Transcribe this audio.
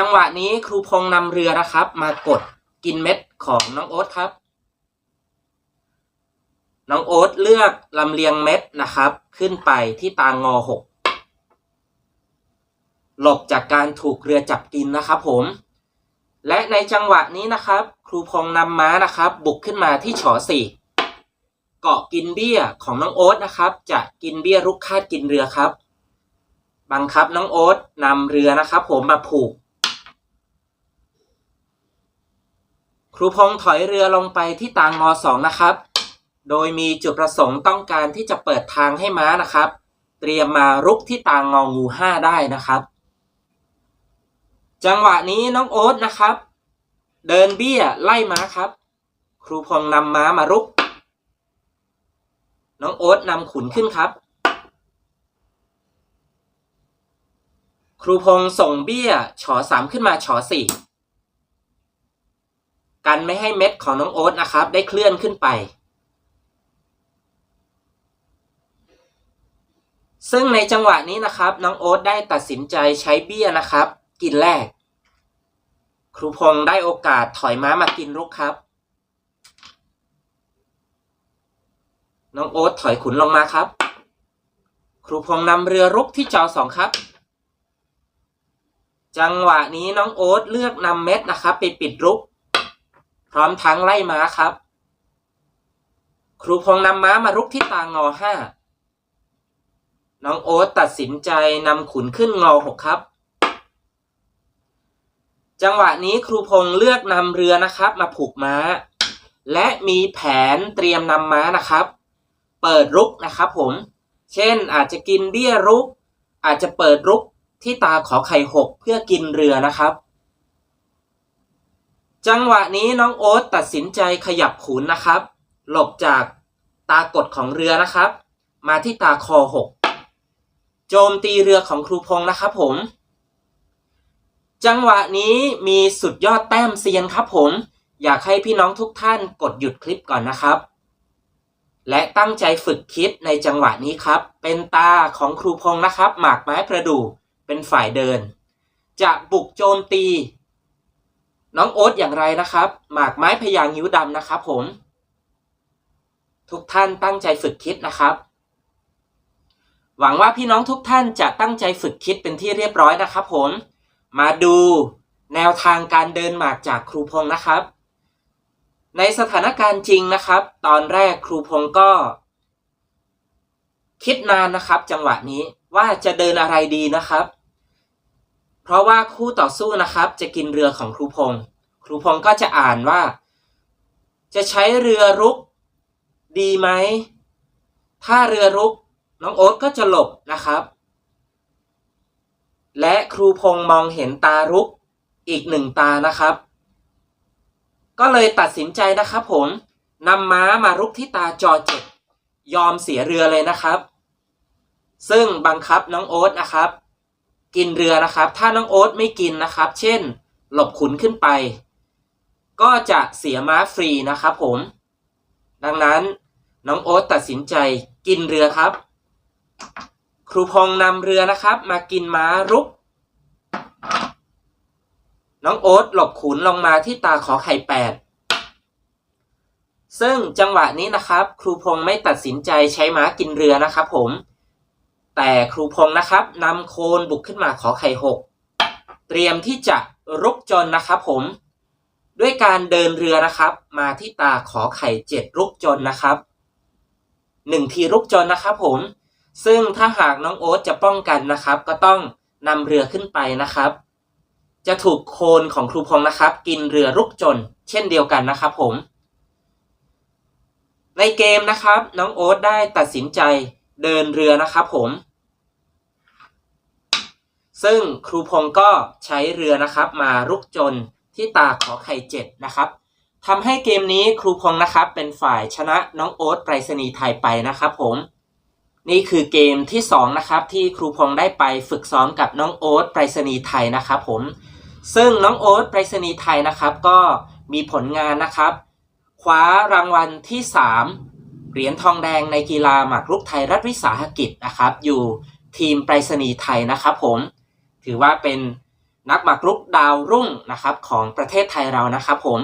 จังหวะนี้ครูพงษ์นำเรือนะครับ มากดกินเม็ดของน้องโอ๊ตครับ น้องโอ๊ตเลือกลำเลียงเม็ดนะครับ ขึ้นไปที่ตางอหกหลบจากการถูกเรือจับกินนะครับผม และในจังหวะนี้นะครับ ครูพงษ์นำม้านะครับ บุกขึ้นมาที่ฉอสี่เกาะกินเบี้ยของน้องโอ๊ตนะครับ จะกินเบี้ยรุกคาดกินเรือครับ บังคับน้องโอ๊ตนำเรือนะครับ ผมมาผูก ครูพงษ์ถอยเรือลงไปที่ตางมสองนะครับ โดยมีจุดประสงค์ต้องการที่จะเปิดทางให้ม้านะครับ เตรียมมารุกที่ตางงองูห้าได้นะครับ จังหวะนี้น้องโอ๊ตนะครับ เดินเบี้ยไล่ม้าครับ ครูพงษ์นำม้ามารุก น้องโอ๊ตนำขุนขึ้นครับ ครูพงษ์ส่งเบี้ยฉอสามขึ้นมาฉอสี่ กันไม่ให้เม็ดของน้องโอ๊ตนะครับ ได้เคลื่อนขึ้นไป ซึ่งในจังหวะนี้นะครับ น้องโอ๊ตได้ตัดสินใจใช้เบี้ยนะครับ กินแรก ครูพงษ์ได้โอกาสถอยม้ามากินรุกครับ น้องโอ๊ตถอยขุนลงมาครับ ครูพงษ์นำเรือรุกที่จอสองครับจังหวะนี้น้องโอ๊ตเลือกนำเม็ดนะครับไปปิดรุก พร้อมทั้งไล่ม้าครับ ครูพงษ์นำม้ามารุกที่ตางอห้าน้องโอ๊ตตัดสินใจนำขุนขึ้นงอหกครับ จังหวะนี้ครูพงษ์เลือกนำเรือนะครับ มาผูกม้า และมีแผนเตรียมนำม้านะครับ เปิดรุกนะครับผม เช่นอาจจะกินเบี้ยรุก อาจจะเปิดรุกที่ตาขอไข่หกเพื่อกินเรือนะครับ จังหวะนี้น้องโอ๊ตตัดสินใจขยับขุนนะครับ หลบจากตากดของเรือนะครับ มาที่ตาคอหกโจมตีเรือของครูพงษ์นะครับผม จังหวะนี้มีสุดยอดแต้มเซียนครับผม อยากให้พี่น้องทุกท่านกดหยุดคลิปก่อนนะครับ และตั้งใจฝึกคิดในจังหวะนี้ครับ เป็นตาของครูพงษ์นะครับ หมากไม้ประดู่เป็นฝ่ายเดิน จะบุกโจมตี น้องโอ๊ตอย่างไรนะครับ หมากไม้พยางนิ้วดำนะครับผม ทุกท่านตั้งใจฝึกคิดนะครับ หวังว่าพี่น้องทุกท่านจะตั้งใจฝึกคิดเป็นที่เรียบร้อยนะครับผม มาดูแนวทางการเดินหมากจากครูพงษ์นะครับ ในสถานการณ์จริงนะครับ ตอนแรกครูพงษ์ก็ คิดนานนะครับ จังหวะนี้ว่าจะเดินอะไรดีนะครับ เพราะว่าคู่ต่อสู้นะครับ จะกินเรือของครูพงษ์ครูพงษ์ก็จะอ่านว่า จะใช้เรือรุก ดีไหม ถ้าเรือรุก น้องโอ๊ตก็จะหลบนะครับ และครูพงษ์มองเห็นตารุกอีกหนึ่งตานะครับ ก็เลยตัดสินใจนะครับผมนำม้ามารุกที่ตาจอเจ็ดยอมเสียเรือเลยนะครับ ซึ่งบังคับน้องโอ๊ตนะครับ กินเรือนะครับ ถ้าน้องโอ๊ตไม่กินนะครับ เช่น หลบขุนขึ้นไป ก็จะเสียม้าฟรีนะครับผม ดังนั้นน้องโอ๊ตตัดสินใจกินเรือครับ ครูพงนำเรือนะครับ มากินม้ารุก น้องโอ๊ตหลบขุนลงมาที่ตาขอไข่แปดซึ่งจังหวะนี้นะครับ ครูพงไม่ตัดสินใจใช้ม้ากินเรือนะครับผม แต่ครูพงษ์นะครับนำโคนบุกขึ้นมาขอไข่หกเตรียมที่จะรุกจนนะครับผม ด้วยการเดินเรือนะครับ มาที่ตาขอไข่เจ็ดรุกจนนะครับหนึ่งทีรุกจนนะครับผม ซึ่งถ้าหากน้องโอ๊ตจะป้องกันนะครับ ก็ต้องนำเรือขึ้นไปนะครับ จะถูกโคนของครูพงษ์นะครับ กินเรือรุกจน เช่นเดียวกันนะครับผม ในเกมนะครับ น้องโอ๊ตได้ตัดสินใจเดินเรือนะครับผม ซึ่งครูพงศ์ก็ใช้เรือนะครับมารุกจนที่ตาขอไข่เจ็ดนะครับทำให้เกมนี้ครูพงศ์นะครับเป็นฝ่ายชนะน้องโอ๊ตไปรษณีย์ไทยไปนะครับผม นี่คือเกมที่สองนะครับที่ครูพงศ์ได้ไปฝึกซ้อมกับน้องโอ๊ตไปรษณีย์ไทยนะครับผม ซึ่งน้องโอ๊ตไปรษณีย์ไทยนะครับก็มีผลงานนะครับ คว้ารางวัลที่ 3 เหรียญทองแดงในกีฬาหมากรุกไทยรัฐวิสาหกิจนะครับ อยู่ทีมไปรษณีย์ไทยนะครับผม ถือว่าเป็นนักหมากรุกดาวรุ่งนะครับของประเทศไทยเรานะครับผม